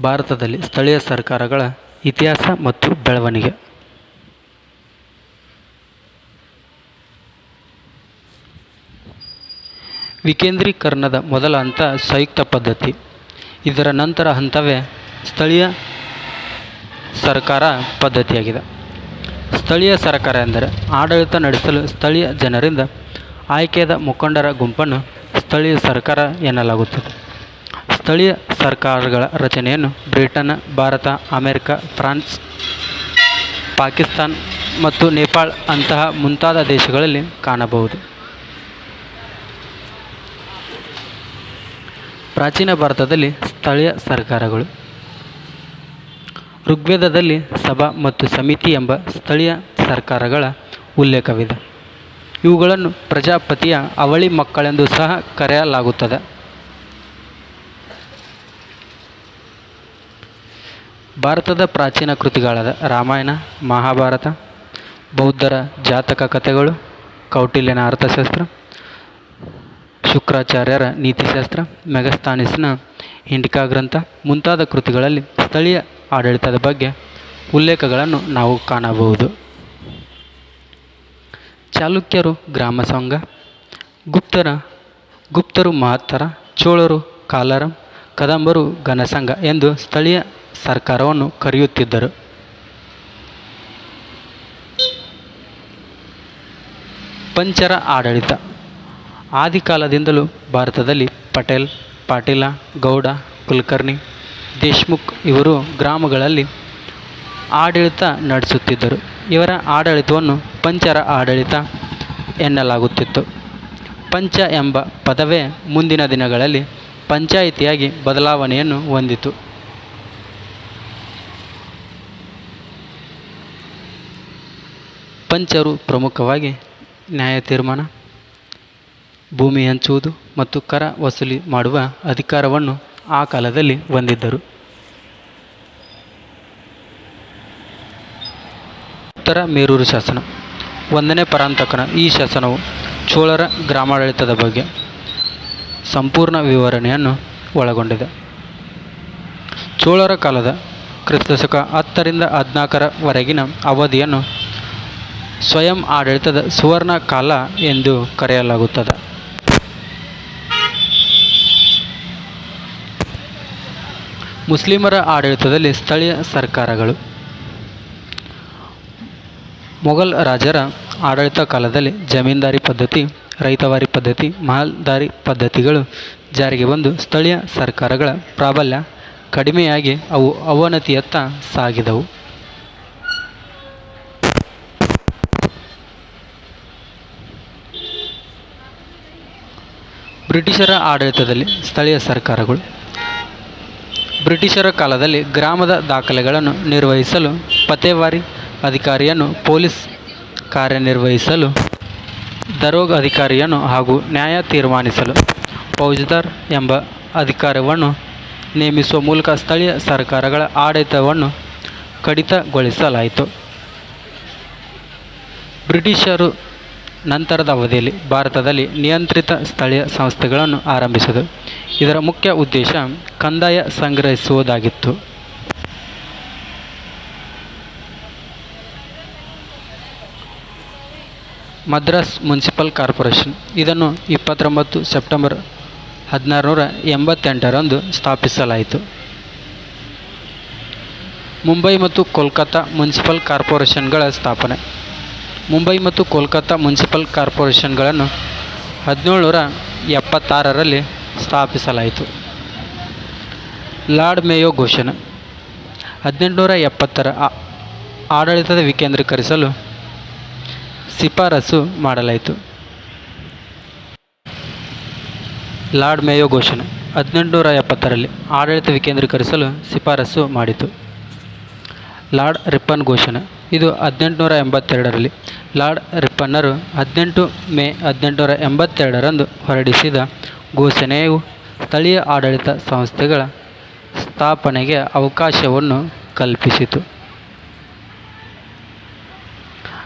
ಭಾರತದಲ್ಲಿ ಸ್ಥಳೀಯ ಸರ್ಕಾರಗಳ ಇತಿಹಾಸ ಮತ್ತು ಬೆಳವಣಿಗೆ. ವಿಕೇಂದ್ರೀಕರಣದ ಮೊದಲ ಹಂತ ಸಂಯುಕ್ತ ಪದ್ಧತಿ. ಇದರ ನಂತರ ಹಂತವೇ ಸ್ಥಳೀಯ ಸರ್ಕಾರ ಪದ್ಧತಿಯಾಗಿದೆ. ಸ್ಥಳೀಯ ಸರ್ಕಾರ ಎಂದರೆ ಆಡಳಿತ ನಡೆಸಲು ಸ್ಥಳೀಯ ಜನರಿಂದ ಆಯ್ಕೆಯಾದ ಮುಖಂಡರ ಗುಂಪನ್ನು ಸ್ಥಳೀಯ ಸರ್ಕಾರ ಎನ್ನಲಾಗುತ್ತದೆ. ಸ್ಥಳೀಯ ಸರ್ಕಾರಗಳ ರಚನೆಯನ್ನು Britain, Bharat, America, France, Pakistan ಮತ್ತು ನೇಪಾಳ ಅಂತಹ ಮುಂತಾದ ದೇಶಗಳಲ್ಲಿ ಕಾಣಬಹುದು. ಪ್ರಾಚೀನ ಭಾರತದಲ್ಲಿ ಸ್ಥಳೀಯ ಸರ್ಕಾರಗಳು. ಋಗ್ವೇದದಲ್ಲಿ ಸಭಾ ಮತ್ತು ಸಮಿತಿ ಎಂಬ ಸ್ಥಳೀಯ ಸರ್ಕಾರಗಳ ಉಲ್ಲೇಖವಿದೆ. ಇವುಗಳನ್ನು ಪ್ರಜಾಪತಿಯ ಅವಳಿ ಮಕ್ಕಳೆಂದು ಸಹ ಕರೆಯಲಾಗುತ್ತದೆ. ಭಾರತದ ಪ್ರಾಚೀನ ಕೃತಿಗಳಾದ ರಾಮಾಯಣ, ಮಹಾಭಾರತ, ಬೌದ್ಧರ ಜಾತಕ ಕಥೆಗಳು, ಕೌಟಿಲ್ಯನ ಅರ್ಥಶಾಸ್ತ್ರ, ಶುಕ್ರಾಚಾರ್ಯರ ನೀತಿಶಾಸ್ತ್ರ ಮೆಗಸ್ತಾನಿಸ್ನ ಇಂಡಿಕಾ ಗ್ರಂಥ ಮುಂತಾದ ಕೃತಿಗಳಲ್ಲಿ ಸ್ಥಳೀಯ ಆಡಳಿತದ ಬಗ್ಗೆ ಉಲ್ಲೇಖಗಳನ್ನು ನಾವು ಕಾಣಬಹುದು. ಚಾಲುಕ್ಯರು ಗ್ರಾಮ ಸಂಘ ಗುಪ್ತರ, ಗುಪ್ತರು ಮಹತ್ತರ, ಚೋಳರು ಕಾಲರ, ಕದಂಬರು ಘನಸಂಘ ಎಂದು ಸ್ಥಳೀಯ ಸರ್ಕಾರವನ್ನು ಕರೆಯುತ್ತಿದ್ದರು. ಪಂಚರ ಆಡಳಿತ. ಆದಿಕಾಲದಿಂದಲೂ ಭಾರತದಲ್ಲಿ ಪಟೇಲ್, ಪಾಟೀಲ, ಗೌಡ, ಕುಲಕರ್ಣಿ, ದೇಶ್ಮುಖ್ ಇವರು ಗ್ರಾಮಗಳಲ್ಲಿ ಆಡಳಿತ ನಡೆಸುತ್ತಿದ್ದರು. ಇವರ ಆಡಳಿತವನ್ನು ಪಂಚರ ಆಡಳಿತ ಎನ್ನಲಾಗುತ್ತಿತ್ತು. ಪಂಚ ಎಂಬ ಪದವೇ ಮುಂದಿನ ದಿನಗಳಲ್ಲಿ ಪಂಚಾಯಿತಿಯಾಗಿ ಬದಲಾವಣೆಯನ್ನು ಹೊಂದಿತು. ಪಂಚರು ಪ್ರಮುಖವಾಗಿ ನ್ಯಾಯ ತೀರ್ಮಾನ, ಭೂಮಿ ಹಂಚುವುದು ಮತ್ತು ಕರ ವಸೂಲಿ ಮಾಡುವ ಅಧಿಕಾರವನ್ನು ಆ ಕಾಲದಲ್ಲಿ ಹೊಂದಿದ್ದರು. ಉತ್ತರ ಮೇರೂರು ಶಾಸನ. ಒಂದನೇ ಪರಾಂತಕನ ಈ ಶಾಸನವು ಚೋಳರ ಗ್ರಾಮಾಡಳಿತದ ಬಗ್ಗೆ ಸಂಪೂರ್ಣ ವಿವರಣೆಯನ್ನು ಒಳಗೊಂಡಿದೆ. ಚೋಳರ ಕಾಲದ ಕ್ರಿಸ್ತಶಕ ಹತ್ತರಿಂದ ಹದಿನಾಲ್ಕರವರೆಗಿನ ಅವಧಿಯನ್ನು ಸ್ವಯಂ ಆಡಳಿತದ ಸುವರ್ಣ ಕಾಲ ಎಂದು ಕರೆಯಲಾಗುತ್ತದೆ. ಮುಸ್ಲಿಮರ ಆಡಳಿತದಲ್ಲಿ ಸ್ಥಳೀಯ ಸರ್ಕಾರಗಳು. ಮೊಘಲ್ ರಾಜರ ಆಡಳಿತ ಕಾಲದಲ್ಲಿ ಜಮೀನ್ದಾರಿ ಪದ್ಧತಿ, ರೈತವಾರಿ ಪದ್ಧತಿ, ಮಹಲ್ದಾರಿ ಪದ್ಧತಿಗಳು ಜಾರಿಗೆ ಬಂದು ಸ್ಥಳೀಯ ಸರ್ಕಾರಗಳ ಪ್ರಾಬಲ್ಯ ಕಡಿಮೆಯಾಗಿ ಅವು ಅವನತಿಯತ್ತ ಸಾಗಿದವು. ಬ್ರಿಟಿಷರ ಆಡಳಿತದಲ್ಲಿ ಸ್ಥಳೀಯ ಸರ್ಕಾರಗಳು ಬ್ರಿಟಿಷರ ಕಾಲದಲ್ಲಿ ಗ್ರಾಮದ ದಾಖಲೆಗಳನ್ನು ನಿರ್ವಹಿಸಲು ಪತೇವಾರಿ ಅಧಿಕಾರಿಯನ್ನು ಪೊಲೀಸ್ ಕಾರ್ಯನಿರ್ವಹಿಸಲು, ದರೋಗ್ ಅಧಿಕಾರಿಯನ್ನು ಹಾಗೂ ನ್ಯಾಯ ತೀರ್ಮಾನಿಸಲು ಫೌಜ್ದಾರ್ ಎಂಬ ಅಧಿಕಾರವನ್ನು ನೇಮಿಸುವ ಮೂಲಕ ಸ್ಥಳೀಯ ಸರ್ಕಾರಗಳ ಆಡಳಿತವನ್ನು ಕಡಿತಗೊಳಿಸಲಾಯಿತು. ಬ್ರಿಟಿಷರು ನಂತರದ ಅವಧಿಯಲ್ಲಿ ಭಾರತದಲ್ಲಿ ನಿಯಂತ್ರಿತ ಸ್ಥಳೀಯ ಸಂಸ್ಥೆಗಳನ್ನು ಆರಂಭಿಸಿದರು ಇದರ ಮುಖ್ಯ ಉದ್ದೇಶ ಕಂದಾಯ ಸಂಗ್ರಹಿಸುವುದಾಗಿತ್ತು. ಮದ್ರಾಸ್ ಮುನ್ಸಿಪಲ್ ಕಾರ್ಪೊರೇಷನ್ ಇದನ್ನು ಇಪ್ಪತ್ತೊಂಬತ್ತು ಸೆಪ್ಟೆಂಬರ್ ಹದಿನಾರುನೂರ ಎಂಬತ್ತೆಂಟರಂದು ಸ್ಥಾಪಿಸಲಾಯಿತು. ಮುಂಬೈ ಮತ್ತು ಕೋಲ್ಕತ್ತಾ ಮುನ್ಸಿಪಲ್ ಕಾರ್ಪೊರೇಷನ್ಗಳ ಸ್ಥಾಪನೆ. ಮುಂಬೈ ಮತ್ತು ಕೋಲ್ಕತ್ತಾ ಮುನ್ಸಿಪಲ್ ಕಾರ್ಪೊರೇಷನ್ಗಳನ್ನು ಹದಿನೇಳುನೂರ ಎಪ್ಪತ್ತಾರರಲ್ಲಿ ಸ್ಥಾಪಿಸಲಾಯಿತು. ಲಾರ್ಡ್ ಮೇಯೋ ಘೋಷಣೆ. ಹದಿನೆಂಟುನೂರ ಎಪ್ಪತ್ತರ ಆಡಳಿತದ ವಿಕೇಂದ್ರೀಕರಿಸಲು ಶಿಫಾರಸು ಮಾಡಲಾಯಿತು. ಲಾರ್ಡ್ ಮೇಯೋ ಘೋಷಣೆ. ಹದಿನೆಂಟುನೂರ ಎಪ್ಪತ್ತರಲ್ಲಿ ಆಡಳಿತ ವಿಕೇಂದ್ರೀಕರಿಸಲು ಶಿಫಾರಸು ಮಾಡಿತು. ಲಾರ್ಡ್ ರಿಪ್ಪನ್ ಘೋಷಣೆ. ಇದು ಹದಿನೆಂಟುನೂರ ಎಂಬತ್ತೆರಡರಲ್ಲಿ ಲಾರ್ಡ್ ರಿಪ್ಪನ್ನರು ಹದಿನೆಂಟು ಮೇ ಹದಿನೆಂಟುನೂರ ಎಂಬತ್ತೆರಡರಂದು ಹೊರಡಿಸಿದ ಘೋಷಣೆಯು ಸ್ಥಳೀಯ ಆಡಳಿತ ಸಂಸ್ಥೆಗಳ ಸ್ಥಾಪನೆಗೆ ಅವಕಾಶವನ್ನು ಕಲ್ಪಿಸಿತು.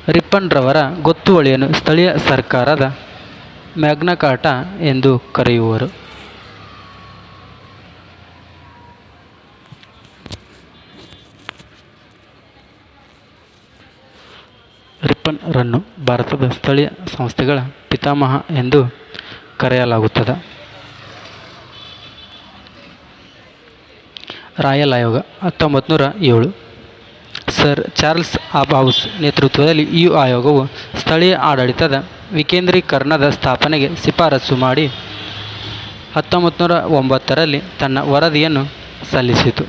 ರಿಪ್ಪನ್ರವರ ಗೊತ್ತುವಳಿಯನ್ನು ಸ್ಥಳೀಯ ಸರ್ಕಾರದ ಮ್ಯಾಗ್ನಕಾಟ ಎಂದು ಕರೆಯುವರು. ತಿಪ್ಪನ್ರನ್ನು ಭಾರತದ ಸ್ಥಳೀಯ ಸಂಸ್ಥೆಗಳ ಪಿತಾಮಹ ಎಂದು ಕರೆಯಲಾಗುತ್ತದೆ. ರಾಯಲ್ ಆಯೋಗ ಹತ್ತೊಂಬತ್ತು ನೂರ ಏಳು. ಸರ್ ಚಾರ್ಲ್ಸ್ ಅಬೌಸ್ ನೇತೃತ್ವದಲ್ಲಿ ಈ ಆಯೋಗವು ಸ್ಥಳೀಯ ಆಡಳಿತದ ವಿಕೇಂದ್ರೀಕರಣದ ಸ್ಥಾಪನೆಗೆ ಶಿಫಾರಸು ಮಾಡಿ ಹತ್ತೊಂಬತ್ತು ನೂರ ಒಂಬತ್ತರಲ್ಲಿ ತನ್ನ ವರದಿಯನ್ನು ಸಲ್ಲಿಸಿತು.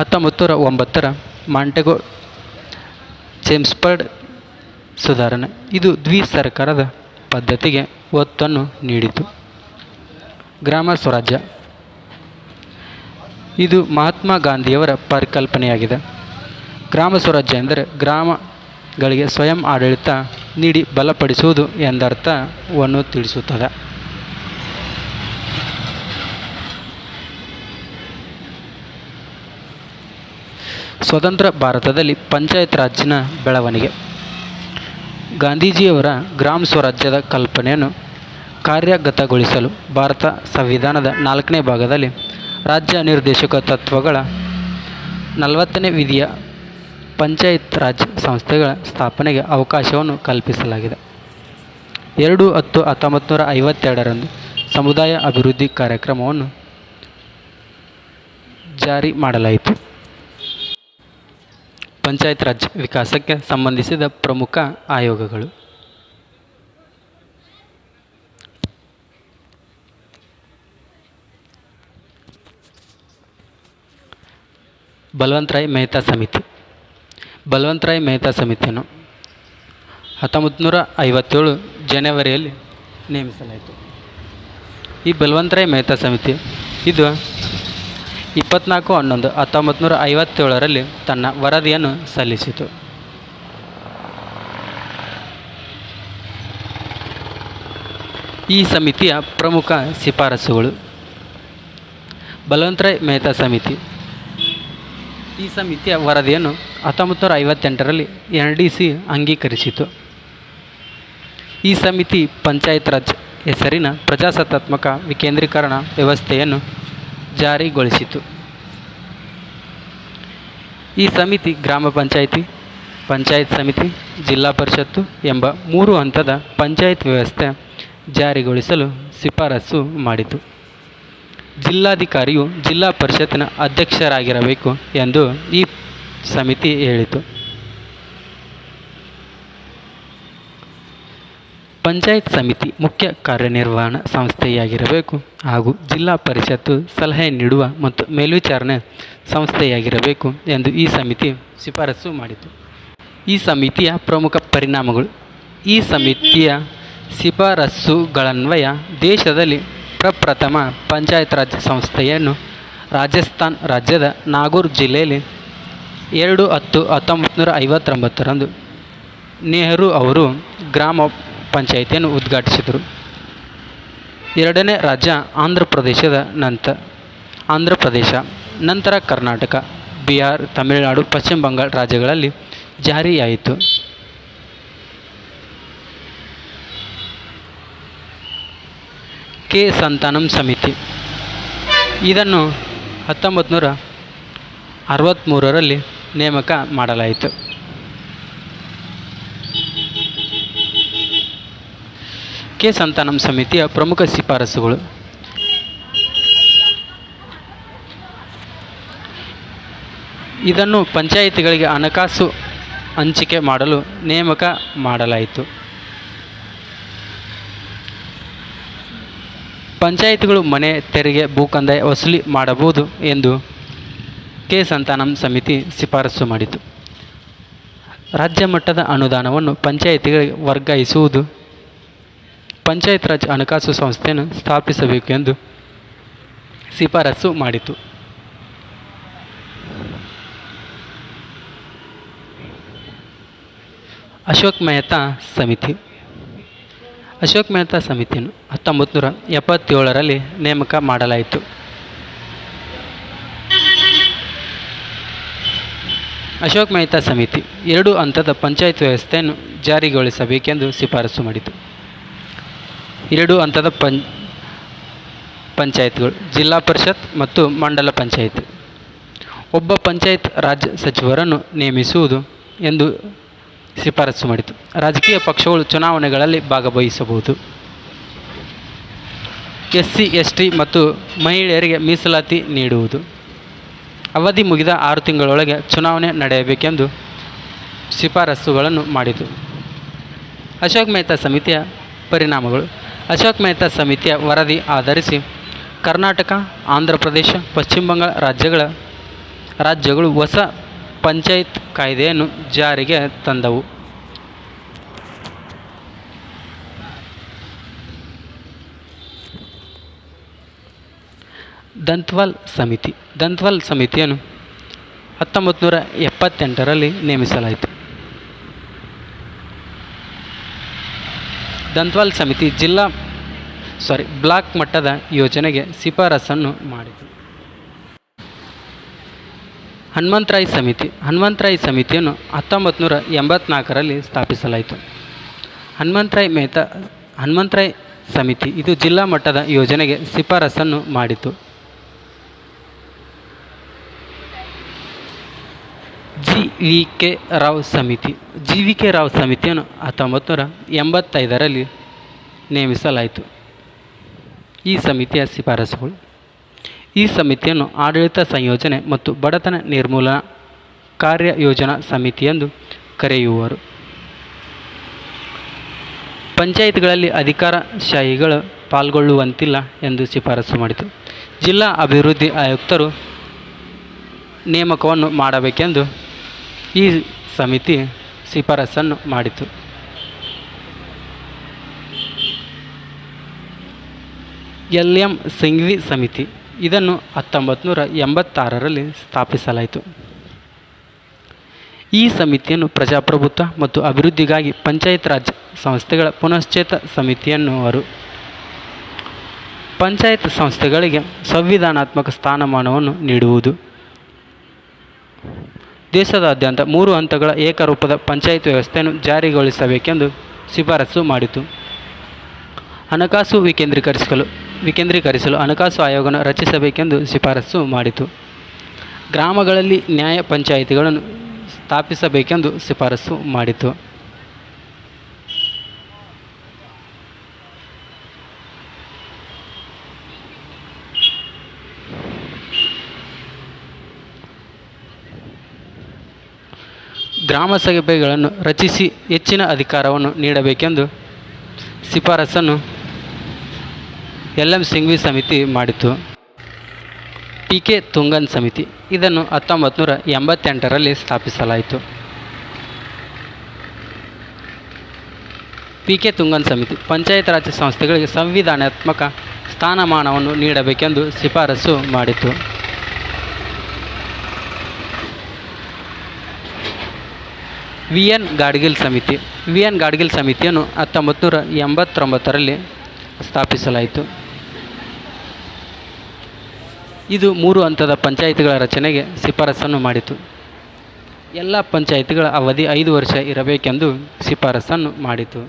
ಹತ್ತೊಂಬತ್ತು ನೂರ ಒಂಬತ್ತರ ಮಾಂಟೆಗೋ ಚೇಮ್ಸ್ಪರ್ಡ್ ಸುಧಾರಣೆ. ಇದು ದ್ವಿ ಸರ್ಕಾರದ ಪದ್ಧತಿಗೆ ಒತ್ತನ್ನು ನೀಡಿತು. ಗ್ರಾಮ ಸ್ವರಾಜ್ಯ. ಇದು ಮಹಾತ್ಮ ಗಾಂಧಿಯವರ ಪರಿಕಲ್ಪನೆಯಾಗಿದೆ. ಗ್ರಾಮ ಸ್ವರಾಜ್ಯ ಎಂದರೆ ಗ್ರಾಮಗಳಿಗೆ ಸ್ವಯಂ ಆಡಳಿತ ನೀಡಿ ಬಲಪಡಿಸುವುದು ಎಂದರ್ಥವನ್ನು ತಿಳಿಸುತ್ತದೆ. ಸ್ವತಂತ್ರ ಭಾರತದಲ್ಲಿ ಪಂಚಾಯತ್ ರಾಜ್ನ ಬೆಳವಣಿಗೆ. ಗಾಂಧೀಜಿಯವರ ಗ್ರಾಮ ಸ್ವರಾಜ್ಯದ ಕಲ್ಪನೆಯನ್ನು ಕಾರ್ಯಗತಗೊಳಿಸಲು ಭಾರತ ಸಂವಿಧಾನದ ನಾಲ್ಕನೇ ಭಾಗದಲ್ಲಿ ರಾಜ್ಯ ನಿರ್ದೇಶಕ ತತ್ವಗಳ ನಲವತ್ತನೇ ವಿಧಿಯ ಪಂಚಾಯತ್ ರಾಜ್ ಸಂಸ್ಥೆಗಳ ಸ್ಥಾಪನೆಗೆ ಅವಕಾಶವನ್ನು ಕಲ್ಪಿಸಲಾಗಿದೆ. ಎರಡು ಹತ್ತು ಹತ್ತೊಂಬತ್ತು ನೂರ ಐವತ್ತೆರಡರಂದು ಸಮುದಾಯ ಅಭಿವೃದ್ಧಿ ಕಾರ್ಯಕ್ರಮವನ್ನು ಜಾರಿ ಮಾಡಲಾಯಿತು. ಪಂಚಾಯತ್ ರಾಜ್ ವಿಕಾಸಕ್ಕೆ ಸಂಬಂಧಿಸಿದ ಪ್ರಮುಖ ಆಯೋಗಗಳು. ಬಲವಂತರಾಯ್ ಮೆಹ್ತಾ ಸಮಿತಿ. ಬಲವಂತರಾಯ್ ಮೆಹ್ತಾ ಸಮಿತಿಯನ್ನು ಹತ್ತೊಂಬತ್ತು ನೂರ ಐವತ್ತೇಳು ಜನವರಿಯಲ್ಲಿ ನೇಮಿಸಲಾಯಿತು. ಈ ಬಲವಂತರಾಯ್ ಮೆಹ್ತಾ ಸಮಿತಿ ಇದು ಇಪ್ಪತ್ನಾಲ್ಕು ಹನ್ನೊಂದು ಹತ್ತೊಂಬತ್ತು ನೂರ ಐವತ್ತೇಳರಲ್ಲಿ ತನ್ನ ವರದಿಯನ್ನು ಸಲ್ಲಿಸಿತು. ಈ ಸಮಿತಿಯ ಪ್ರಮುಖ ಶಿಫಾರಸುಗಳು. ಬಲವಂತರಾಯ್ ಮೆಹ್ತಾ ಸಮಿತಿ. ಈ ಸಮಿತಿಯ ವರದಿಯನ್ನು ಹತ್ತೊಂಬತ್ತು ನೂರ ಐವತ್ತೆಂಟರಲ್ಲಿ ಎನ್ ಡಿ ಸಿ ಅಂಗೀಕರಿಸಿತು. ಈ ಸಮಿತಿ ಪಂಚಾಯತ್ ರಾಜ್ ಹೆಸರಿನ ಪ್ರಜಾಸತ್ತಾತ್ಮಕ ವಿಕೇಂದ್ರೀಕರಣ ವ್ಯವಸ್ಥೆಯನ್ನು ಜಾರಿಗೊಳಿಸಿತು. ಈ ಸಮಿತಿ ಗ್ರಾಮ ಪಂಚಾಯಿತಿ, ಪಂಚಾಯತ್ ಸಮಿತಿ, ಜಿಲ್ಲಾ ಪರಿಷತ್ತು ಎಂಬ ಮೂರು ಹಂತದ ಪಂಚಾಯತ್ ವ್ಯವಸ್ಥೆ ಜಾರಿಗೊಳಿಸಲು ಶಿಫಾರಸು ಮಾಡಿತು. ಜಿಲ್ಲಾಧಿಕಾರಿಯು ಜಿಲ್ಲಾ ಪರಿಷತ್ತಿನ ಅಧ್ಯಕ್ಷರಾಗಿರಬೇಕು ಎಂದು ಈ ಸಮಿತಿ ಹೇಳಿತು. ಪಂಚಾಯತ್ ಸಮಿತಿ ಮುಖ್ಯ ಕಾರ್ಯನಿರ್ವಹಣಾ ಸಂಸ್ಥೆಯಾಗಿರಬೇಕು ಹಾಗೂ ಜಿಲ್ಲಾ ಪರಿಷತ್ತು ಸಲಹೆ ನೀಡುವ ಮತ್ತು ಮೇಲ್ವಿಚಾರಣೆ ಸಂಸ್ಥೆಯಾಗಿರಬೇಕು ಎಂದು ಈ ಸಮಿತಿ ಶಿಫಾರಸು ಮಾಡಿತು. ಈ ಸಮಿತಿಯ ಪ್ರಮುಖ ಪರಿಣಾಮಗಳು ಈ ಸಮಿತಿಯ ಶಿಫಾರಸುಗಳನ್ವಯ ದೇಶದಲ್ಲಿ ಪ್ರಪ್ರಥಮ ಪಂಚಾಯತ್ ರಾಜ್ ಸಂಸ್ಥೆಯನ್ನು ರಾಜಸ್ಥಾನ್ ರಾಜ್ಯದ ನಾಗೂರ್ ಜಿಲ್ಲೆಯಲ್ಲಿ ಎರಡು ಹತ್ತು ಹತ್ತೊಂಬತ್ತು ನೂರ ಐವತ್ತೊಂಬತ್ತರಂದು ನೆಹರು ಅವರು ಗ್ರಾಮ ಪಂಚಾಯಿತಿಯನ್ನು ಉದ್ಘಾಟಿಸಿದರು. ಎರಡನೇ ರಾಜ್ಯ ಆಂಧ್ರ ಪ್ರದೇಶದ ನಂತರ ಆಂಧ್ರ ಪ್ರದೇಶ, ನಂತರ ಕರ್ನಾಟಕ, ಬಿಹಾರ್, ತಮಿಳುನಾಡು, ಪಶ್ಚಿಮ ಬಂಗಾಳ ರಾಜ್ಯಗಳಲ್ಲಿ ಜಾರಿಯಾಯಿತು. ಕೆ ಸಂತಾನಂ ಸಮಿತಿ. ಇದನ್ನು ಹತ್ತೊಂಬತ್ತು ನೂರ ಅರವತ್ತ್ಮೂರರಲ್ಲಿ ನೇಮಕ ಮಾಡಲಾಯಿತು. ಕೆ ಸಂತಾನಂ ಸಮಿತಿಯ ಪ್ರಮುಖ ಶಿಫಾರಸುಗಳು. ಇದನ್ನು ಪಂಚಾಯಿತಿಗಳಿಗೆ ಹಣಕಾಸು ಹಂಚಿಕೆ ಮಾಡಲು ನೇಮಕ ಮಾಡಲಾಯಿತು. ಪಂಚಾಯಿತಿಗಳು ಮನೆ, ತೆರಿಗೆ, ಭೂಕಂದಾಯ ವಸೂಲಿ ಮಾಡಬಹುದು ಎಂದು ಕೆ ಸಂತಾನಂ ಸಮಿತಿ ಶಿಫಾರಸು ಮಾಡಿತು. ರಾಜ್ಯ ಮಟ್ಟದ ಅನುದಾನವನ್ನು ಪಂಚಾಯಿತಿಗಳಿಗೆ ವರ್ಗಾಯಿಸುವುದು ಪಂಚಾಯತ್ ರಾಜ್ ಹಣಕಾಸು ಸಂಸ್ಥೆಯನ್ನು ಸ್ಥಾಪಿಸಬೇಕು ಎಂದು ಶಿಫಾರಸು ಮಾಡಿತು. ಅಶೋಕ್ ಮೆಹ್ತಾ ಸಮಿತಿ. ಅಶೋಕ್ ಮೆಹ್ತಾ ಸಮಿತಿಯನ್ನು ಹತ್ತೊಂಬತ್ತು ನೂರ ಎಪ್ಪತ್ತೇಳರಲ್ಲಿ ನೇಮಕ ಮಾಡಲಾಯಿತು. ಅಶೋಕ್ ಮೆಹ್ತಾ ಸಮಿತಿ ಎರಡು ಹಂತದ ಪಂಚಾಯತ್ ವ್ಯವಸ್ಥೆಯನ್ನು ಜಾರಿಗೊಳಿಸಬೇಕೆಂದು ಶಿಫಾರಸು ಮಾಡಿತು. ಎರಡು ಹಂತದ ಪಂ, ಪಂಚಾಯತ್ಗಳು, ಜಿಲ್ಲಾ ಪರಿಷತ್ ಮತ್ತು ಮಂಡಲ ಪಂಚಾಯತ್. ಒಬ್ಬ ಪಂಚಾಯತ್ ರಾಜ್ಯ ಸಚಿವರನ್ನು ನೇಮಿಸುವುದು ಎಂದು ಶಿಫಾರಸು ಮಾಡಿತು. ರಾಜಕೀಯ ಪಕ್ಷಗಳು ಚುನಾವಣೆಗಳಲ್ಲಿ ಭಾಗವಹಿಸಬಹುದು. ಎಸ್ ಸಿ ಎಸ್ ಟಿ ಮತ್ತು ಮಹಿಳೆಯರಿಗೆ ಮೀಸಲಾತಿ ನೀಡುವುದು. ಅವಧಿ ಮುಗಿದ ಆರು ತಿಂಗಳೊಳಗೆ ಚುನಾವಣೆ ನಡೆಯಬೇಕೆಂದು ಶಿಫಾರಸುಗಳನ್ನು ಮಾಡಿತು. ಅಶೋಕ್ ಮೆಹ್ತಾ ಸಮಿತಿಯ ಪರಿಣಾಮಗಳು ಅಶೋಕ್ ಮೆಹ್ತಾ ಸಮಿತಿಯ ವರದಿ ಆಧರಿಸಿ ಕರ್ನಾಟಕ, ಆಂಧ್ರ ಪ್ರದೇಶ, ಪಶ್ಚಿಮ ಬಂಗಾಳ ರಾಜ್ಯಗಳ ರಾಜ್ಯಗಳು ಹೊಸ ಪಂಚಾಯತ್ ಕಾಯ್ದೆಯನ್ನು ಜಾರಿಗೆ ತಂದವು. ದಂತ್ವಾಲ್ ಸಮಿತಿ. ದಂತ್ವಾಲ್ ಸಮಿತಿಯನ್ನು ಹತ್ತೊಂಬತ್ತು ನೂರ ಎಪ್ಪತ್ತೆಂಟರಲ್ಲಿ ನೇಮಿಸಲಾಯಿತು. ದಂತ್ವಾಲ್ ಸಮಿತಿ ಜಿಲ್ಲಾ ಸಾರಿ ಬ್ಲಾಕ್ ಮಟ್ಟದ ಯೋಜನೆಗೆ ಶಿಫಾರಸನ್ನು ಮಾಡಿತು. ಹನುಮಂತರಾಯ್ ಸಮಿತಿ, ಹನುಮಂತರಾಯ್ ಸಮಿತಿಯನ್ನು ಹತ್ತೊಂಬತ್ತು ನೂರ ಎಂಬತ್ನಾಲ್ಕರಲ್ಲಿ ಸ್ಥಾಪಿಸಲಾಯಿತು. ಹನುಮಂತರಾಯ್ ಮೆಹ್ತಾ ಹನುಮಂತರಾಯ್ ಸಮಿತಿ ಇದು ಜಿಲ್ಲಾ ಮಟ್ಟದ ಯೋಜನೆಗೆ ಶಿಫಾರಸನ್ನು ಮಾಡಿತು. ಜಿ ವಿ ಕೆ ರಾವ್ ಸಮಿತಿ ಜಿ ವಿ ಕೆ ರಾವ್ ಸಮಿತಿಯನ್ನು ಹತ್ತೊಂಬತ್ತು ನೂರ ಎಂಬತ್ತೈದರಲ್ಲಿ ನೇಮಿಸಲಾಯಿತು. ಈ ಸಮಿತಿಯ ಶಿಫಾರಸುಗಳು, ಈ ಸಮಿತಿಯನ್ನು ಆಡಳಿತ ಸಂಯೋಜನೆ ಮತ್ತು ಬಡತನ ನಿರ್ಮೂಲನಾ ಕಾರ್ಯಯೋಜನಾ ಸಮಿತಿ ಎಂದು ಕರೆಯುವರು. ಪಂಚಾಯತ್ಗಳಲ್ಲಿ ಅಧಿಕಾರಶಾಹಿಗಳು ಪಾಲ್ಗೊಳ್ಳುವಂತಿಲ್ಲ ಎಂದು ಶಿಫಾರಸು ಮಾಡಿತು. ಜಿಲ್ಲಾ ಅಭಿವೃದ್ಧಿ ಆಯುಕ್ತರು ನೇಮಕವನ್ನು ಮಾಡಬೇಕೆಂದು ಈ ಸಮಿತಿ ಶಿಫಾರಸನ್ನು ಮಾಡಿತು. ಎಲ್ ಎಂ ಸಿಂಘ್ವಿ ಸಮಿತಿ ಇದನ್ನು ಹತ್ತೊಂಬತ್ತು ನೂರ ಎಂಬತ್ತಾರರಲ್ಲಿ ಸ್ಥಾಪಿಸಲಾಯಿತು. ಈ ಸಮಿತಿಯನ್ನು ಪ್ರಜಾಪ್ರಭುತ್ವ ಮತ್ತು ಅಭಿವೃದ್ಧಿಗಾಗಿ ಪಂಚಾಯತ್ ರಾಜ್ ಸಂಸ್ಥೆಗಳ ಪುನಶ್ಚೇತ ಸಮಿತಿಯನ್ನು ಅವರು ಪಂಚಾಯತ್ ಸಂಸ್ಥೆಗಳಿಗೆ ಸಂವಿಧಾನಾತ್ಮಕ ಸ್ಥಾನಮಾನವನ್ನು ನೀಡುವುದು. ದೇಶದಾದ್ಯಂತ ಮೂರು ಹಂತಗಳ ಏಕರೂಪದ ಪಂಚಾಯತ್ ವ್ಯವಸ್ಥೆಯನ್ನು ಜಾರಿಗೊಳಿಸಬೇಕೆಂದು ಶಿಫಾರಸು ಮಾಡಿತು. ಹಣಕಾಸು ವಿಕೇಂದ್ರೀಕರಿಸಲು ವಿಕೇಂದ್ರೀಕರಿಸಲು ಹಣಕಾಸು ಆಯೋಗವನ್ನು ರಚಿಸಬೇಕೆಂದು ಶಿಫಾರಸು ಮಾಡಿತು. ಗ್ರಾಮಗಳಲ್ಲಿ ನ್ಯಾಯ ಪಂಚಾಯಿತಿಗಳನ್ನು ಸ್ಥಾಪಿಸಬೇಕೆಂದು ಶಿಫಾರಸು ಮಾಡಿತು. ಗ್ರಾಮ ಸಭೆಗಳನ್ನು ರಚಿಸಿ ಹೆಚ್ಚಿನ ಅಧಿಕಾರವನ್ನು ನೀಡಬೇಕೆಂದು ಶಿಫಾರಸನ್ನು ಎಲ್ ಎಂ ಸಿಂಘ್ವಿ ಸಮಿತಿ ಮಾಡಿತು ಪಿ ಕೆ ತುಂಗನ್ ಸಮಿತಿ. ಇದನ್ನು ಹತ್ತೊಂಬತ್ತು ನೂರ ಎಂಬತ್ತೆಂಟರಲ್ಲಿ ಸ್ಥಾಪಿಸಲಾಯಿತು. ಪಿ ಕೆ ತುಂಗನ್ ಸಮಿತಿ ಪಂಚಾಯತ್ ರಾಜ್ ಸಂಸ್ಥೆಗಳಿಗೆ ಸಂವಿಧಾನಾತ್ಮಕ ಸ್ಥಾನಮಾನವನ್ನು ನೀಡಬೇಕೆಂದು ಶಿಫಾರಸು ಮಾಡಿತು ವಿ ಎನ್ ಗಾಡ್ಗಿಲ್ ಸಮಿತಿ ವಿ ಎನ್ ಗಾಡ್ಗಿಲ್ ಸಮಿತಿಯನ್ನು ಹತ್ತೊಂಬತ್ತು ನೂರ ಎಂಬತ್ತೊಂಬತ್ತರಲ್ಲಿ ಸ್ಥಾಪಿಸಲಾಯಿತು. ಇದು ಮೂರು ಹಂತದ ಪಂಚಾಯಿತಿಗಳ ರಚನೆಗೆ ಶಿಫಾರಸನ್ನು ಮಾಡಿತು. ಎಲ್ಲ ಪಂಚಾಯಿತಿಗಳ ಅವಧಿ ಐದು ವರ್ಷ ಇರಬೇಕೆಂದು ಶಿಫಾರಸನ್ನು ಮಾಡಿತು.